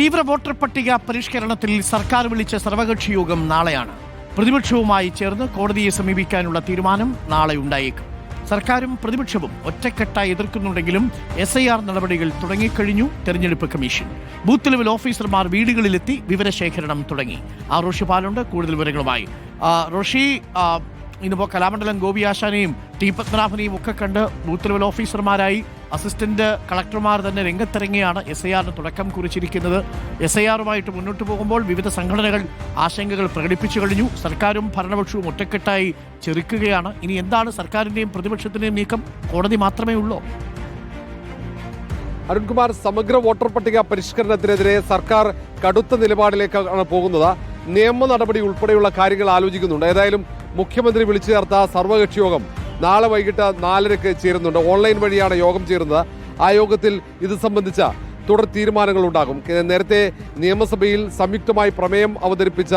തീവ്ര വോട്ടർ പട്ടിക പരിഷ്കരണത്തിൽ സർക്കാർ വിളിച്ച സർവകക്ഷി യോഗം നാളെയാണ്. പ്രതിപക്ഷവുമായി ചേർന്ന് കോടതിയെ സമീപിക്കാനുള്ള തീരുമാനം നാളെ ഉണ്ടായേക്കും. സർക്കാരും പ്രതിപക്ഷവും ഒറ്റക്കെട്ടായി എതിർക്കുന്നുണ്ടെങ്കിലും എസ് ഐ ആർ നടപടികൾ തുടങ്ങിക്കഴിഞ്ഞു തെരഞ്ഞെടുപ്പ് കമ്മീഷൻ. ബൂത്ത് ലെവൽ ഓഫീസർമാർ വീടുകളിലെത്തി വിവരശേഖരണം തുടങ്ങി. ആ റോഷി പാലുണ്ട് കൂടുതൽ വിവരങ്ങളുമായി. റോഷി ഇന്നിപ്പോൾ കലാമണ്ഡലം ഗോപി ആശാനെയും ടി പത്മനാഭനെയും ഒക്കെ കണ്ട് ബൂത്ത് ലെവൽ ഓഫീസർമാരായി. അസിസ്റ്റന്റ് കളക്ടർമാർ തന്നെ രംഗത്തിറങ്ങിയാണ് എസ് ഐ ആറിന് തുടക്കം കുറിച്ചിരിക്കുന്നത്. എസ് ഐ ആറുമായിട്ട് മുന്നോട്ട് പോകുമ്പോൾ വിവിധ സംഘടനകൾ ആശങ്കകൾ പ്രകടിപ്പിച്ചു കഴിഞ്ഞു. സർക്കാരും ഭരണപക്ഷവും ഒറ്റക്കെട്ടായി ചെറുക്കുകയാണ്. ഇനി എന്താണ് സർക്കാരിന്റെയും പ്രതിപക്ഷത്തിന്റെയും നീക്കം? കോടതി മാത്രമേ ഉള്ളൂ? അരുൺകുമാർ സമഗ്ര വോട്ടർ പട്ടിക പരിഷ്കരണത്തിനെതിരെ സർക്കാർ കടുത്ത നിലപാടിലേക്കാണ് പോകുന്നത്. നിയമ നടപടി ഉൾപ്പെടെയുള്ള കാര്യങ്ങൾ ആലോചിക്കുന്നുണ്ട്. ഏതായാലും മുഖ്യമന്ത്രി വിളിച്ചു ചേർത്ത സർവകക്ഷി യോഗം നാളെ വൈകിട്ട് നാലരക്ക് ചേരുന്നുണ്ട്. ഓൺലൈൻ വഴിയാണ് യോഗം ചേരുന്നത്. ആ യോഗത്തിൽ ഇത് സംബന്ധിച്ച തുടർ തീരുമാനങ്ങൾ ഉണ്ടാകും നേരത്തെ നിയമസഭയിൽ സംയുക്തമായി പ്രമേയം അവതരിപ്പിച്ച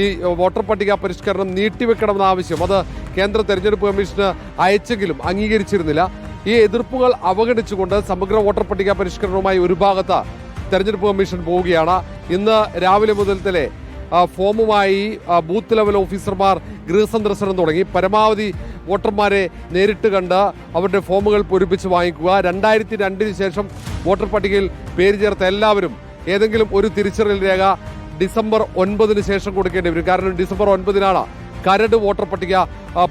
ഈ വോട്ടർ പട്ടിക പരിഷ്കരണം നീട്ടിവെക്കണമെന്ന ആവശ്യം അത് കേന്ദ്ര തെരഞ്ഞെടുപ്പ് കമ്മീഷന് അയച്ചെങ്കിലും അംഗീകരിച്ചിരുന്നില്ല. ഈ എതിർപ്പുകൾ അവഗണിച്ചുകൊണ്ട് സമഗ്ര വോട്ടർ പട്ടിക പരിഷ്കരണവുമായി ഒരു ഭാഗത്ത് തെരഞ്ഞെടുപ്പ് കമ്മീഷൻ പോവുകയാണ്. ഇന്ന് രാവിലെ മുതൽ തന്നെ ഫോമുമായി ബൂത്ത് ലെവൽ ഓഫീസർമാർ ഗൃഹസന്ദർശനം തുടങ്ങി. പരമാവധി വോട്ടർമാരെ നേരിട്ട് കണ്ട് അവരുടെ ഫോമുകൾ പൂരിപ്പിച്ച് വാങ്ങിക്കുക. രണ്ടായിരത്തി രണ്ടിന് ശേഷം വോട്ടർ പട്ടികയിൽ പേര് ചേർത്ത എല്ലാവരും ഏതെങ്കിലും ഒരു തിരിച്ചറിയൽ രേഖ ഡിസംബർ ഒൻപതിന് ശേഷം കൊടുക്കേണ്ടി വരും. കാരണം ഡിസംബർ ഒൻപതിനാണ് കരട് വോട്ടർ പട്ടിക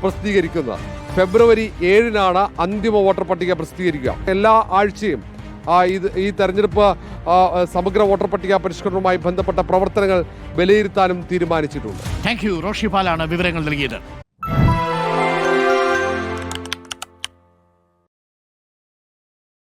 പ്രസിദ്ധീകരിക്കുന്നത്. ഫെബ്രുവരി ഏഴിനാണ് അന്തിമ വോട്ടർ പട്ടിക പ്രസിദ്ധീകരിക്കുക. എല്ലാ ആഴ്ചയും ഇത് ഈ തെരഞ്ഞെടുപ്പ് സമഗ്ര വോട്ടർ പട്ടിക പരിഷ്കരണവുമായി ബന്ധപ്പെട്ട പ്രവർത്തനങ്ങൾ വിലയിരുത്താനും തീരുമാനിച്ചിട്ടുണ്ട്. താങ്ക് യു റോഷി പാലാണ് വിവരങ്ങൾ നൽകിയത്.